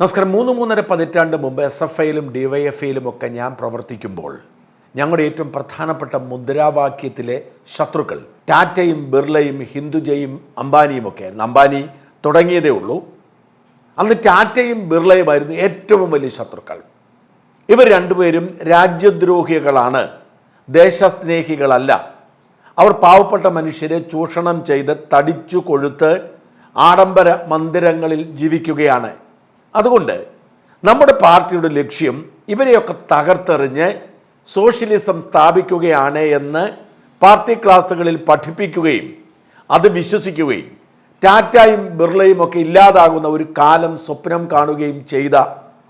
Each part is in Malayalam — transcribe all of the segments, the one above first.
നമസ്കാരം. മൂന്ന് മൂന്നര പതിറ്റാണ്ട് മുമ്പ് എസ് എഫ് ഐയിലും ഡിവൈഎഫ്ഐയിലും ഒക്കെ ഞാൻ പ്രവർത്തിക്കുമ്പോൾ ഞങ്ങളുടെ ഏറ്റവും പ്രധാനപ്പെട്ട മുദ്രാവാക്യത്തിലെ ശത്രുക്കൾ ടാറ്റയും ബിർളയും ഹിന്ദുജയും അംബാനിയും ഒക്കെ ആയിരുന്നു. അംബാനി തുടങ്ങിയതേ ഉള്ളൂ. അന്ന് ടാറ്റയും ബിർളയുമായിരുന്നു ഏറ്റവും വലിയ ശത്രുക്കൾ. ഇവർ രണ്ടുപേരും രാജ്യദ്രോഹികളാണ്. ദേശസ്നേഹികളല്ല. അവർ പാവപ്പെട്ട മനുഷ്യരെ ചൂഷണം ചെയ്ത് തടിച്ചു കൊഴുത്ത് ആഡംബര മന്ദിരങ്ങളിൽ ജീവിക്കുകയാണ്. അതുകൊണ്ട് നമ്മുടെ പാർട്ടിയുടെ ലക്ഷ്യം ഇവരെയൊക്കെ തകർത്തെറിഞ്ഞ് സോഷ്യലിസം സ്ഥാപിക്കുകയാണ് എന്ന് പാർട്ടി ക്ലാസ്സുകളിൽ പഠിപ്പിക്കുകയും അത് വിശ്വസിക്കുകയും ടാറ്റയും ബിർളയും ഒക്കെ ഇല്ലാതാകുന്ന ഒരു കാലം സ്വപ്നം കാണുകയും ചെയ്ത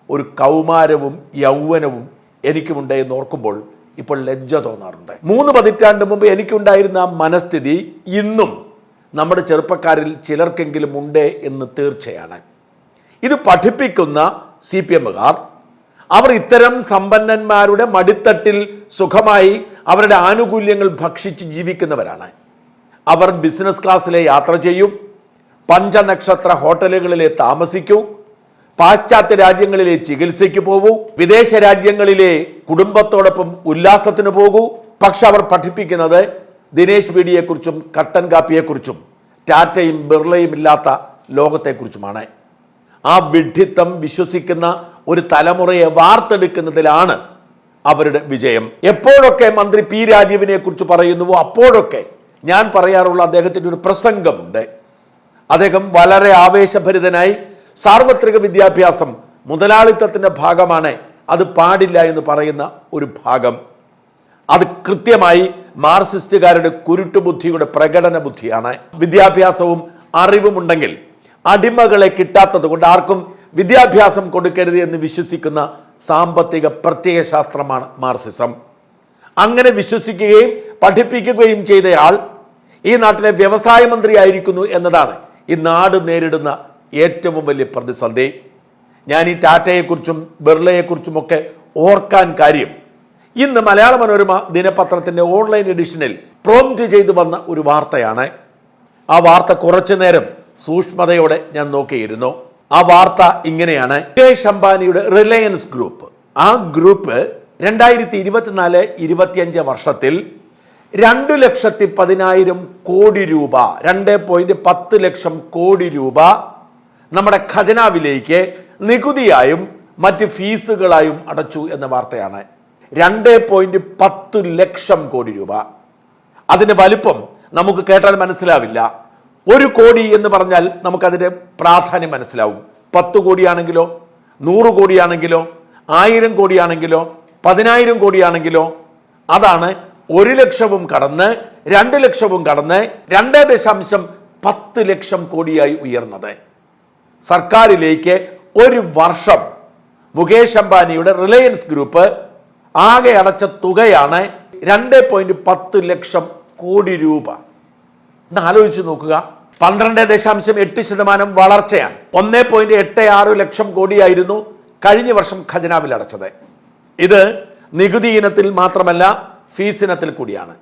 ഒരു കൗമാരവും യൗവനവും എനിക്കുമുണ്ട് എന്ന് ഓർക്കുമ്പോൾ ഇപ്പോൾ ലജ്ജ തോന്നാറുണ്ട്. മൂന്ന് പതിറ്റാണ്ട് മുമ്പ് എനിക്കുണ്ടായിരുന്ന മനസ്ഥിതി ഇന്നും നമ്മുടെ ചെറുപ്പക്കാരിൽ ചിലർക്കെങ്കിലും ഉണ്ട് എന്ന് തീർച്ചയാണ്. ഇത് പഠിപ്പിക്കുന്ന സി പി എമ്മുകാർ അവർ ഇത്തരം സമ്പന്നന്മാരുടെ മടിത്തട്ടിൽ സുഖമായി അവരുടെ ആനുകൂല്യങ്ങൾ ഭക്ഷിച്ച് ജീവിക്കുന്നവരാണ്. അവർ ബിസിനസ് ക്ലാസ്സിലെ യാത്ര ചെയ്യും പഞ്ചനക്ഷത്ര ഹോട്ടലുകളിലെ താമസിക്കൂ പാശ്ചാത്യ രാജ്യങ്ങളിലെ ചികിത്സയ്ക്ക് പോകൂ വിദേശ രാജ്യങ്ങളിലെ കുടുംബത്തോടൊപ്പം ഉല്ലാസത്തിന് പോകൂ. പക്ഷെ അവർ പഠിപ്പിക്കുന്നത് ദിനേശ് ബീഡിയെക്കുറിച്ചും കട്ടൻ കാപ്പിയെക്കുറിച്ചും ടാറ്റയും ബിർളയും ഇല്ലാത്ത ലോകത്തെക്കുറിച്ചുമാണ്. ആ വിഡ്ഢിത്തം വിശ്വസിക്കുന്ന ഒരു തലമുറയെ വാർത്തെടുക്കുന്നതിലാണ് അവരുടെ വിജയം. എപ്പോഴൊക്കെ മന്ത്രി പി രാജീവിനെ കുറിച്ച് പറയുന്നുവോ അപ്പോഴൊക്കെ ഞാൻ പറയാറുള്ള അദ്ദേഹത്തിന്റെ ഒരു പ്രസംഗമുണ്ട്. അദ്ദേഹം വളരെ ആവേശഭരിതനായി സാർവത്രിക വിദ്യാഭ്യാസം മുതലാളിത്തത്തിന്റെ ഭാഗമാണ് അത് പാടില്ല എന്ന് പറയുന്ന ഒരു ഭാഗം. അത് കൃത്യമായി മാർസിസ്റ്റുകാരുടെ കുരുട്ടുബുദ്ധിയുടെ പ്രകടന ബുദ്ധിയാണ് വിദ്യാഭ്യാസവും അറിവും ഉണ്ടെങ്കിൽ അടിമകളെ കിട്ടാത്തത് കൊണ്ട് ആർക്കും വിദ്യാഭ്യാസം കൊടുക്കരുത് എന്ന് വിശ്വസിക്കുന്ന സാമ്പത്തിക പ്രത്യേക ശാസ്ത്രമാണ് മാർസിസം. അങ്ങനെ വിശ്വസിക്കുകയും പഠിപ്പിക്കുകയും ചെയ്തയാൾ ഈ നാട്ടിലെ വ്യവസായ മന്ത്രി ആയിരിക്കുന്നു എന്നതാണ് ഈ നാട് നേരിടുന്ന ഏറ്റവും വലിയ പ്രതിസന്ധി. ഞാൻ ഈ ടാറ്റയെക്കുറിച്ചും ബിർളയെക്കുറിച്ചുമൊക്കെ ഓർക്കാൻ കാര്യം. ഇന്ന് മലയാള മനോരമ ദിനപത്രത്തിന്റെ ഓൺലൈൻ എഡിഷനിൽ പ്രോംറ്റ് ചെയ്തു വന്ന ഒരു വാർത്തയാണ്. ആ വാർത്ത കുറച്ചു നേരം സൂക്ഷ്മതയോടെ ഞാൻ നോക്കിയിരുന്നു. ആ വാർത്ത ഇങ്ങനെയാണ്. മുകേഷ് അംബാനിയുടെ റിലയൻസ് ഗ്രൂപ്പ്. ആ ഗ്രൂപ്പ് രണ്ടായിരത്തി ഇരുപത്തിനാല് ഇരുപത്തിയഞ്ച് വർഷത്തിൽ രണ്ട് ലക്ഷത്തി പതിനായിരം കോടി രൂപ രണ്ട് പോയിന്റ് പത്ത് ലക്ഷം കോടി രൂപ നമ്മുടെ ഖജനാവിലേക്ക് നികുതിയായും മറ്റ് ഫീസുകളായും അടച്ചു എന്ന വാർത്തയാണ്. രണ്ട് പോയിന്റ് പത്ത് ലക്ഷം കോടി രൂപ. അതിന്റെ വലുപ്പം നമുക്ക് കേട്ടാൽ മനസ്സിലാവില്ല. ഒരു കോടി എന്ന് പറഞ്ഞാൽ നമുക്കതിന്റെ പ്രാധാന്യം മനസ്സിലാവും. പത്ത് കോടിയാണെങ്കിലോ നൂറ് കോടിയാണെങ്കിലോ ആയിരം കോടിയാണെങ്കിലോ പതിനായിരം കോടിയാണെങ്കിലോ അതാണ് ഒരു ലക്ഷവും കടന്ന് രണ്ട് ലക്ഷവും കടന്ന് രണ്ട് ദശാംശം പത്ത് ലക്ഷം കോടിയായി ഉയർന്നത്. സർക്കാരിലേക്ക് ഒരു വർഷം മുകേഷ് അംബാനിയുടെ റിലയൻസ് ഗ്രൂപ്പ് ആകെ അടച്ച തുകയാണ് രണ്ട് പോയിന്റ് പത്ത് ലക്ഷം കോടി രൂപ. ഒന്ന് ആലോചിച്ച് നോക്കുക. പന്ത്രണ്ട് ദശാംശം എട്ട് ശതമാനം വളർച്ചയാണ്. ഒന്നേ പോയിന്റ് എട്ട് ആറ് ലക്ഷം കോടിയായിരുന്നു കഴിഞ്ഞ വർഷം ഖജനാവിൽ അടച്ചത്. ഇത് നികുതി ഇനത്തിൽ മാത്രമല്ല ഫീസ് ഇനത്തിൽ കൂടിയാണ്.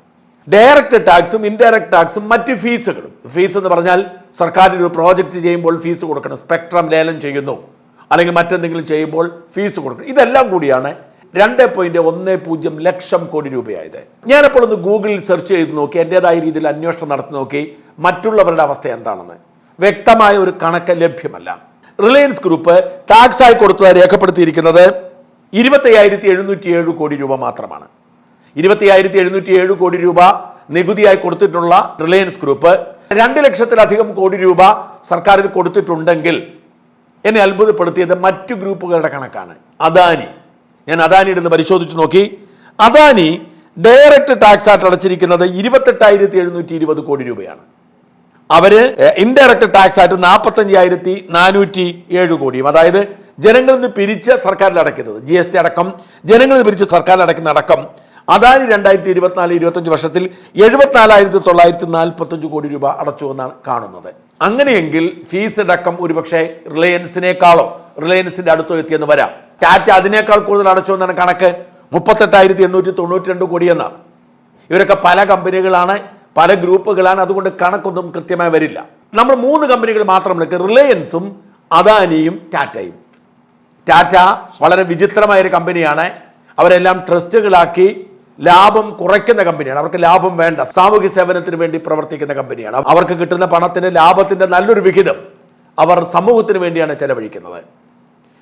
ഡയറക്റ്റ് ടാക്സും ഇൻഡയറക്റ്റ് ടാക്സും മറ്റ് ഫീസുകളും. ഫീസ് എന്ന് പറഞ്ഞാൽ സർക്കാരിന് ഒരു പ്രോജക്റ്റ് ചെയ്യുമ്പോൾ ഫീസ് കൊടുക്കണം സ്പെക്ട്രം ലേലം ചെയ്യുന്നു. അല്ലെങ്കിൽ മറ്റെന്തെങ്കിലും ചെയ്യുമ്പോൾ ഫീസ് കൊടുക്കണം. ഇതെല്ലാം കൂടിയാണ് രണ്ട് പോയിന്റ് ഒന്ന് പൂജ്യം ലക്ഷം കോടി രൂപയായത്. ഞാനപ്പോൾ ഒന്ന് ഗൂഗിളിൽ സെർച്ച് ചെയ്ത് നോക്കി എന്റെതായ രീതിയിൽ അന്വേഷണം നടത്തി നോക്കി മറ്റുള്ളവരുടെ അവസ്ഥ എന്താണെന്ന്. വ്യക്തമായ ഒരു കണക്ക് ലഭ്യമല്ല. റിലയൻസ് ഗ്രൂപ്പ് ടാക്സ് ആയി കൊടുത്തതായി രേഖപ്പെടുത്തിയിരിക്കുന്നത് ഇരുപത്തയ്യായിരത്തി എഴുന്നൂറ്റി ഏഴ് കോടി രൂപ മാത്രമാണ്. ഇരുപത്തി അയ്യായിരത്തി എഴുന്നൂറ്റി ഏഴ് കോടി രൂപ നികുതിയായി കൊടുത്തിട്ടുള്ള റിലയൻസ് ഗ്രൂപ്പ് രണ്ട് ലക്ഷത്തിലധികം കോടി രൂപ സർക്കാരിന് കൊടുത്തിട്ടുണ്ടെങ്കിൽ എന്നെ അത്ഭുതപ്പെടുത്തിയത് മറ്റു ഗ്രൂപ്പുകളുടെ കണക്കാണ്. അദാനി. ഞാൻ അദാനിയുടെ നിന്ന് പരിശോധിച്ച് നോക്കി. അദാനി ഡയറക്റ്റ് ടാക്സ് ആയിട്ട് അടച്ചിരിക്കുന്നത് ഇരുപത്തെട്ടായിരത്തി എഴുന്നൂറ്റി ഇരുപത് കോടി രൂപയാണ്. അവർ ഇൻഡയറക്റ്റ് ടാക്സ് ആയിട്ട് നാൽപ്പത്തഞ്ചായിരത്തി നാനൂറ്റി ഏഴ് കോടിയും. അതായത് ജനങ്ങളിൽ നിന്ന് പിരിച്ച സർക്കാരിൽ അടയ്ക്കുന്നത് ജി എസ് ടി അടക്കം ജനങ്ങളിൽ നിന്ന് പിരിച്ച സർക്കാരിൽ അടയ്ക്കുന്ന അടക്കം അദാനി രണ്ടായിരത്തി ഇരുപത്തിനാല് ഇരുപത്തഞ്ച് വർഷത്തിൽ എഴുപത്തിനാലായിരത്തി തൊള്ളായിരത്തി നാൽപ്പത്തഞ്ച് കോടി രൂപ അടച്ചു എന്നാണ് കാണുന്നത്. അങ്ങനെയെങ്കിൽ ഫീസ് അടക്കം ഒരുപക്ഷെ റിലയൻസിനേക്കാളോ റിലയൻസിന്റെ അടുത്തോ എത്തിയെന്ന് വരാം. ടാറ്റ അതിനേക്കാൾ കൂടുതൽ അടച്ചു എന്നാണ് കണക്ക്. മുപ്പത്തെട്ടായിരത്തി എണ്ണൂറ്റി തൊണ്ണൂറ്റി രണ്ട് കോടി എന്നാണ് ഇവരൊക്കെ പല കമ്പനികളാണ് പല ഗ്രൂപ്പുകളാണ്. അതുകൊണ്ട് കണക്കൊന്നും കൃത്യമായി വരില്ല. നമ്മൾ മൂന്ന് കമ്പനികൾ മാത്രം എടുക്കുക റിലയൻസും അദാനിയും ടാറ്റയും. ടാറ്റ വളരെ വിചിത്രമായ ഒരു കമ്പനിയാണ്. അവരെല്ലാം ട്രസ്റ്റുകളാക്കി ലാഭം കുറയ്ക്കുന്ന കമ്പനിയാണ്. അവർക്ക് ലാഭം വേണ്ട. സാമൂഹ്യ സേവനത്തിന് വേണ്ടി പ്രവർത്തിക്കുന്ന കമ്പനിയാണ്. അവർക്ക് കിട്ടുന്ന പണത്തിന്റെ ലാഭത്തിന്റെ നല്ലൊരു വിഹിതം അവർ സമൂഹത്തിന് വേണ്ടിയാണ് ചെലവഴിക്കുന്നത്.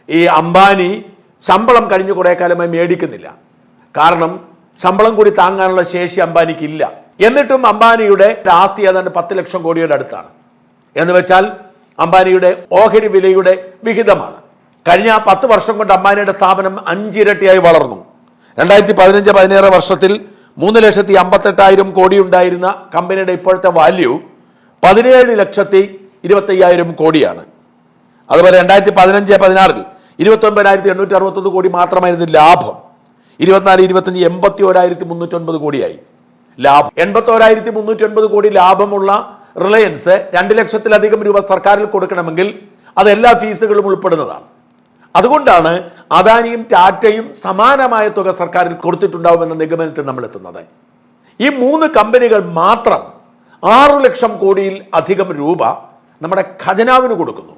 ഈ അംബാനി ശമ്പളം കഴിഞ്ഞ കുറേ കാലമായി മേടിക്കുന്നില്ല. കാരണം ശമ്പളം കൂടി താങ്ങാനുള്ള ശേഷി അംബാനിക്ക് ഇല്ല എന്നിട്ടും അംബാനിയുടെ ആസ്തി ഏതാണ്ട് പത്ത് ലക്ഷം കോടിയുടെ അടുത്താണ്. എന്ന് വെച്ചാൽ അംബാനിയുടെ ഓഹരി വിലയുടെ വിഹിതമാണ്. കഴിഞ്ഞ പത്ത് വർഷം കൊണ്ട് അംബാനിയുടെ സ്ഥാപനം അഞ്ചിരട്ടിയായി വളർന്നു. രണ്ടായിരത്തി പതിനഞ്ച് പതിനേഴ് വർഷത്തിൽ മൂന്ന് ലക്ഷത്തി അമ്പത്തെട്ടായിരം കോടി ഉണ്ടായിരുന്ന കമ്പനിയുടെ ഇപ്പോഴത്തെ വാല്യൂ പതിനേഴ് ലക്ഷത്തി ഇരുപത്തയ്യായിരം കോടിയാണ്. അതുപോലെ രണ്ടായിരത്തി പതിനഞ്ച് പതിനാറിൽ ഇരുപത്തി ഒൻപതിനായിരത്തി എണ്ണൂറ്റി അറുപത്തൊന്ന് കോടി മാത്രമായിരുന്നു ലാഭം. ഇരുപത്തിനാല് ഇരുപത്തഞ്ച് എൺപത്തി ഓരായിരത്തി മുന്നൂറ്റി ഒൻപത് കോടിയായി. ലാഭം. എൺപത്തി ഓരായിരത്തി മുന്നൂറ്റി ഒൻപത് കോടി ലാഭമുള്ള റിലയൻസ് രണ്ട് ലക്ഷത്തിലധികം രൂപ സർക്കാരിൽ കൊടുക്കണമെങ്കിൽ അത് എല്ലാ ഫീസുകളും ഉൾപ്പെടുന്നതാണ്. അതുകൊണ്ടാണ് അദാനിയും ടാറ്റയും സമാനമായ തുക സർക്കാരിൽ കൊടുത്തിട്ടുണ്ടാവുമെന്ന നിഗമനത്തിൽ നമ്മൾ എത്തുന്നത് ഈ മൂന്ന് കമ്പനികൾ മാത്രം ആറു ലക്ഷം കോടിയിൽ അധികം രൂപ നമ്മുടെ ഖജനാവിന് കൊടുക്കുന്നു.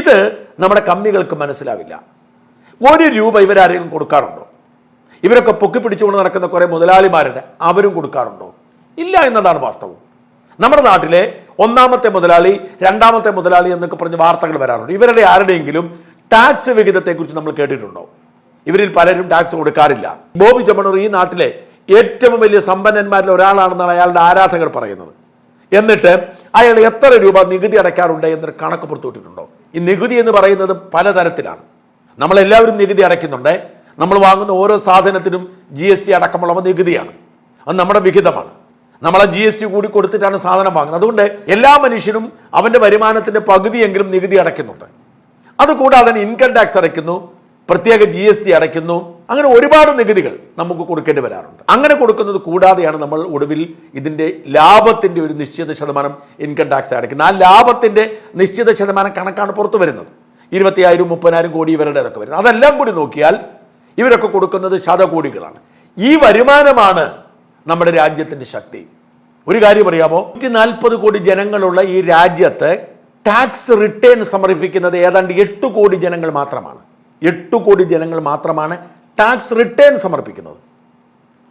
ഇത് നമ്മുടെ കമ്മികൾക്ക് മനസ്സിലാവില്ല. ഒരു രൂപ ഇവരാരെങ്കിലും കൊടുക്കാറുണ്ടോ? ഇവരൊക്കെ പൊക്കി പിടിച്ചുകൊണ്ട് നടക്കുന്ന കുറേ മുതലാളിമാരുടെ അവരും കൊടുക്കാറുണ്ടോ? ഇല്ല എന്നതാണ് വാസ്തവം. നമ്മുടെ നാട്ടിലെ ഒന്നാമത്തെ മുതലാളി രണ്ടാമത്തെ മുതലാളി എന്നൊക്കെ പറഞ്ഞ് വാർത്തകൾ വരാറുണ്ട്. ഇവരുടെ ആരുടെയെങ്കിലും ടാക്സ് വിഹിതത്തെക്കുറിച്ച് നമ്മൾ കേട്ടിട്ടുണ്ടോ? ഇവരിൽ പലരും ടാക്സ് കൊടുക്കാറില്ല. ബോബി ചമ്മണൂർ ഈ നാട്ടിലെ ഏറ്റവും വലിയ സമ്പന്നന്മാരിൽ ഒരാളാണെന്നാണ് അയാളുടെ ആരാധകർ പറയുന്നത്. എന്നിട്ട് അയാൾ എത്ര രൂപ നികുതി അടയ്ക്കാറുണ്ട് എന്നൊരു കണക്ക് പുറത്തുവിട്ടിട്ടുണ്ടോ? ഈ നികുതി എന്ന് പറയുന്നത് പലതരത്തിലാണ്. നമ്മളെല്ലാവരും നികുതി അടയ്ക്കുന്നുണ്ട്. നമ്മൾ വാങ്ങുന്ന ഓരോ സാധനത്തിനും ജി എസ് ടി അടക്കമുള്ളവ നികുതിയാണ്. അത് നമ്മുടെ വിഹിതമാണ്. നമ്മളെ ജി എസ് ടി കൂടി കൊടുത്തിട്ടാണ് സാധനം വാങ്ങുന്നത്. അതുകൊണ്ട് എല്ലാ മനുഷ്യനും അവന്റെ വരുമാനത്തിന്റെ പകുതിയെങ്കിലും നികുതി അടയ്ക്കുന്നുണ്ട്. അതുകൂടാതെ ഇൻകം ടാക്സ് അടയ്ക്കുന്നു. പ്രത്യേക ജി എസ് ടി അടയ്ക്കുന്നു. അങ്ങനെ ഒരുപാട് നികുതികൾ നമുക്ക് കൊടുക്കേണ്ടി വരാറുണ്ട്. അങ്ങനെ കൊടുക്കുന്നത് കൂടാതെയാണ് നമ്മൾ ഒടുവിൽ ഇതിന്റെ ലാഭത്തിന്റെ ഒരു നിശ്ചിത ശതമാനം ഇൻകം ടാക്സ് അടയ്ക്കുന്നത്. ആ ലാഭത്തിന്റെ നിശ്ചിത ശതമാനം കണക്കാണ് പുറത്തു വരുന്നത്. ഇരുപത്തിയായിരം മുപ്പതിനായിരം കോടി ഇവരുടെ ഇതൊക്കെ വരുന്നത്. അതെല്ലാം കൂടി നോക്കിയാൽ ഇവരൊക്കെ കൊടുക്കുന്നത് ശതകോടികളാണ്. ഈ വരുമാനമാണ് നമ്മുടെ രാജ്യത്തിന്റെ ശക്തി. ഒരു കാര്യം അറിയാമോ? നൂറ്റി നാൽപ്പത് കോടി ജനങ്ങളുള്ള ഈ രാജ്യത്ത് ടാക്സ് റിട്ടേൺ സമർപ്പിക്കുന്നത് ഏതാണ്ട് എട്ട് കോടി ജനങ്ങൾ മാത്രമാണ്. എട്ട് കോടി ജനങ്ങൾ മാത്രമാണ് ടാക്സ് റിട്ടേൺ സമർപ്പിക്കുന്നത്.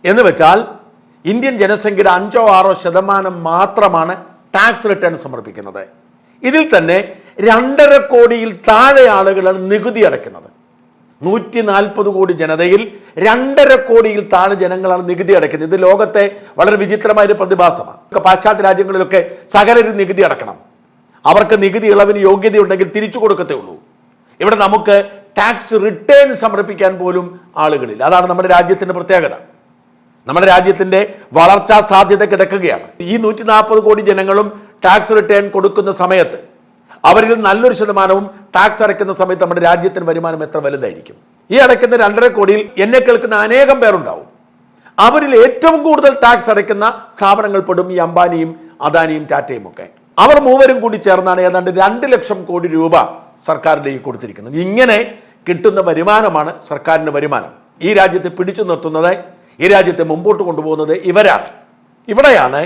എന്ന് വെച്ചാൽ ഇന്ത്യൻ ജനസംഖ്യയുടെ അഞ്ചോ ആറോ ശതമാനം മാത്രമാണ് ടാക്സ് റിട്ടേൺ സമർപ്പിക്കുന്നത്. ഇതിൽ തന്നെ രണ്ടര കോടിയിൽ താഴെ ആളുകളാണ് നികുതി അടയ്ക്കുന്നത്. നൂറ്റി നാൽപ്പത് കോടി ജനതയിൽ രണ്ടര കോടിയിൽ താഴെ ജനങ്ങളാണ് നികുതി അടയ്ക്കുന്നത്. ഇത് ലോകത്തെ വളരെ വിചിത്രമായ ഒരു പ്രതിഭാസമാണ്. പാശ്ചാത്യ രാജ്യങ്ങളിലൊക്കെ സകലരും നികുതി അടക്കണം അവർക്ക് നികുതി ഇളവിന് യോഗ്യതയുണ്ടെങ്കിൽ തിരിച്ചു കൊടുക്കത്തേ ഉള്ളൂ. ഇവിടെ നമുക്ക് ടാക്സ് റിട്ടേൺ സമർപ്പിക്കാൻ പോലും ആളുകളില്ല. അതാണ് നമ്മുടെ രാജ്യത്തിന്റെ പ്രത്യേകത. നമ്മുടെ രാജ്യത്തിന്റെ വളർച്ചാ സാധ്യത കിടക്കുകയാണ്. ഈ നൂറ്റി നാൽപ്പത് കോടി ജനങ്ങളും ടാക്സ് റിട്ടേൺ കൊടുക്കുന്ന സമയത്ത് അവരിൽ നല്ലൊരു ശതമാനവും ടാക്സ് അടയ്ക്കുന്ന സമയത്ത് നമ്മുടെ രാജ്യത്തിന് വരുമാനം എത്ര വലുതായിരിക്കും? ഈ അടയ്ക്കുന്ന രണ്ടര കോടിയിൽ എന്നെ കേൾക്കുന്ന അനേകം പേരുണ്ടാവും. അവരിൽ ഏറ്റവും കൂടുതൽ ടാക്സ് അടയ്ക്കുന്ന സ്ഥാപനങ്ങൾ പെടും ഈ അംബാനിയും അദാനിയും ടാറ്റയും ഒക്കെ. അവർ മൂവരും കൂടി ചേർന്നാണ് ഏതാണ്ട് രണ്ട് ലക്ഷം കോടി രൂപ സർക്കാരിലേക്ക് കൊടുത്തിരിക്കുന്നത്. ഇങ്ങനെ കിട്ടുന്ന വരുമാനമാണ് സർക്കാരിന്റെ വരുമാനം. ഈ രാജ്യത്തെ പിടിച്ചു നിർത്തുന്നത് ഈ രാജ്യത്തെ മുമ്പോട്ട് കൊണ്ടുപോകുന്നത് ഇവരാണ്. ഇവിടെയാണ്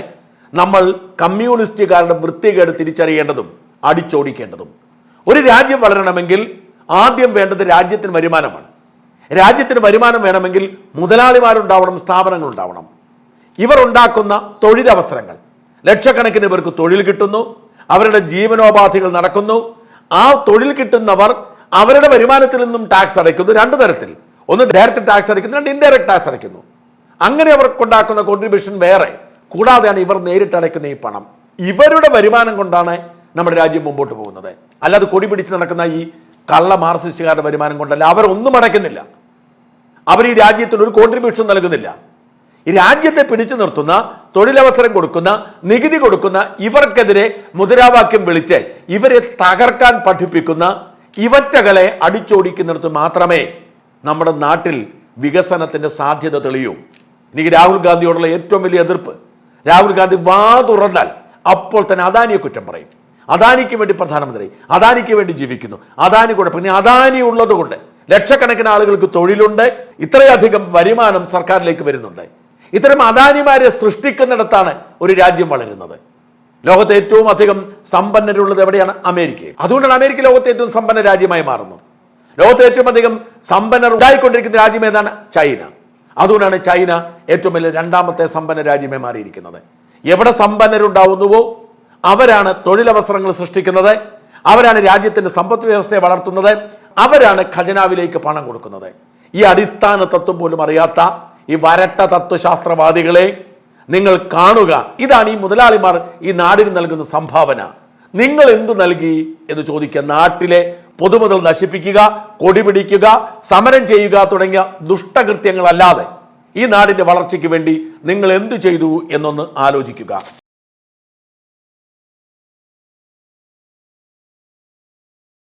നമ്മൾ കമ്മ്യൂണിസ്റ്റുകാരുടെ വൃത്തികേട് തിരിച്ചറിയേണ്ടതും അടിച്ചോടിക്കേണ്ടതും. ഒരു രാജ്യം വളരണമെങ്കിൽ ആദ്യം വേണ്ടത് രാജ്യത്തിന് വരുമാനമാണ്. രാജ്യത്തിന് വരുമാനം വേണമെങ്കിൽ മുതലാളിമാരുണ്ടാവണം സ്ഥാപനങ്ങൾ ഉണ്ടാവണം ഇവർ ഉണ്ടാക്കുന്ന തൊഴിലവസരങ്ങൾ. ലക്ഷക്കണക്കിന് പേർക്ക് തൊഴിൽ കിട്ടുന്നു അവരുടെ ജീവനോപാധികൾ നടക്കുന്നു ആ തൊഴിൽ കിട്ടുന്നവർ അവരുടെ വരുമാനത്തിൽ നിന്നും ടാക്സ് അടയ്ക്കുന്നു രണ്ട് തരത്തിൽ. ഒന്ന് ഡയറക്റ്റ് ടാക്സ് അടയ്ക്കുന്നു രണ്ട് ഇൻഡയറക്റ്റ് ടാക്സ് അടയ്ക്കുന്നു. അങ്ങനെ അവർക്കുണ്ടാക്കുന്ന കോൺട്രിബ്യൂഷൻ വേറെ. കൂടാതെയാണ് ഇവർ നേരിട്ട് അടയ്ക്കുന്ന ഈ പണം. ഇവരുടെ വരുമാനം കൊണ്ടാണ് നമ്മുടെ രാജ്യം മുമ്പോട്ട് പോകുന്നത്. അല്ലാതെ കൊടി പിടിച്ച് നടക്കുന്ന ഈ കള്ള മാർസിസ്റ്റുകാരുടെ വരുമാനം കൊണ്ടല്ല. അവരൊന്നും അടയ്ക്കുന്നില്ല. അവർ ഈ രാജ്യത്തിന് ഒരു കോൺട്രിബ്യൂഷൻ നൽകുന്നില്ല. രാജ്യത്തെ പിടിച്ചു നിർത്തുന്ന തൊഴിലവസരം കൊടുക്കുന്ന നികുതി കൊടുക്കുന്ന ഇവർക്കെതിരെ മുദ്രാവാക്യം വിളിച്ച് ഇവരെ തകർക്കാൻ പഠിപ്പിക്കുന്ന ഇവറ്റകളെ അടിച്ചോടിക്കുന്നിടത്ത് മാത്രമേ നമ്മുടെ നാട്ടിൽ വികസനത്തിന്റെ സാധ്യത തെളിയൂ. എനിക്ക് രാഹുൽ ഗാന്ധിയോടുള്ള ഏറ്റവും വലിയ എതിർപ്പ്. രാഹുൽ ഗാന്ധി വാ തുറന്നാൽ അപ്പോൾ തന്നെ അദാനിയെ കുറ്റം പറയും. അദാനിക്ക് വേണ്ടി പ്രധാനമന്ത്രി അദാനിക്ക് വേണ്ടി ജീവിക്കുന്നു. അദാനി കൂടെ പിന്നെ അദാനി ഉള്ളതുകൊണ്ട് ലക്ഷക്കണക്കിന് ആളുകൾക്ക് തൊഴിലുണ്ട്. ഇത്രയധികം വരുമാനം സർക്കാരിലേക്ക് വരുന്നുണ്ട്. ഇത്തരം അദാനിമാരെ സൃഷ്ടിക്കുന്നിടത്താണ് ഒരു രാജ്യം വളരുന്നത്. ലോകത്തെ ഏറ്റവും അധികം സമ്പന്നരുള്ളത് എവിടെയാണ്? അമേരിക്കയിൽ. അതുകൊണ്ടാണ് അമേരിക്ക ലോകത്തെ ഏറ്റവും സമ്പന്ന രാജ്യമായി മാറുന്നത്. ലോകത്തെ ഏറ്റവും അധികം സമ്പന്നർ ഉണ്ടായിക്കൊണ്ടിരിക്കുന്ന രാജ്യം ഏതാണ്? ചൈന. അതുകൊണ്ടാണ് ചൈന ഏറ്റവും വലിയ രണ്ടാമത്തെ സമ്പന്ന രാജ്യമായി മാറിയിരിക്കുന്നത്. എവിടെ സമ്പന്നരുണ്ടാവുന്നുവോ? അവരാണ് തൊഴിലവസരങ്ങൾ സൃഷ്ടിക്കുന്നത്. അവരാണ് രാജ്യത്തിന്റെ സമ്പദ് വ്യവസ്ഥയെ വളർത്തുന്നത്. അവരാണ് ഖജനാവിലേക്ക് പണം കൊടുക്കുന്നത്. ഈ അടിസ്ഥാന തത്വം പോലും അറിയാത്ത ഈ വരട്ട തത്വശാസ്ത്രവാദികളെ നിങ്ങൾ കാണുക. ഇതാണ് ഈ മുതലാളിമാർ ഈ നാടിന് നൽകുന്ന സംഭാവന. നിങ്ങൾ എന്തു നൽകി എന്ന് ചോദിക്കുക. നാട്ടിലെ പൊതുമുതൽ നശിപ്പിക്കുക കൊടിപിടിക്കുക സമരം ചെയ്യുക തുടങ്ങിയ ദുഷ്ടകൃത്യങ്ങളല്ലാതെ ഈ നാടിന്റെ വളർച്ചയ്ക്ക് വേണ്ടി നിങ്ങൾ എന്തു ചെയ്തു എന്നൊന്ന് ആലോചിക്കുക.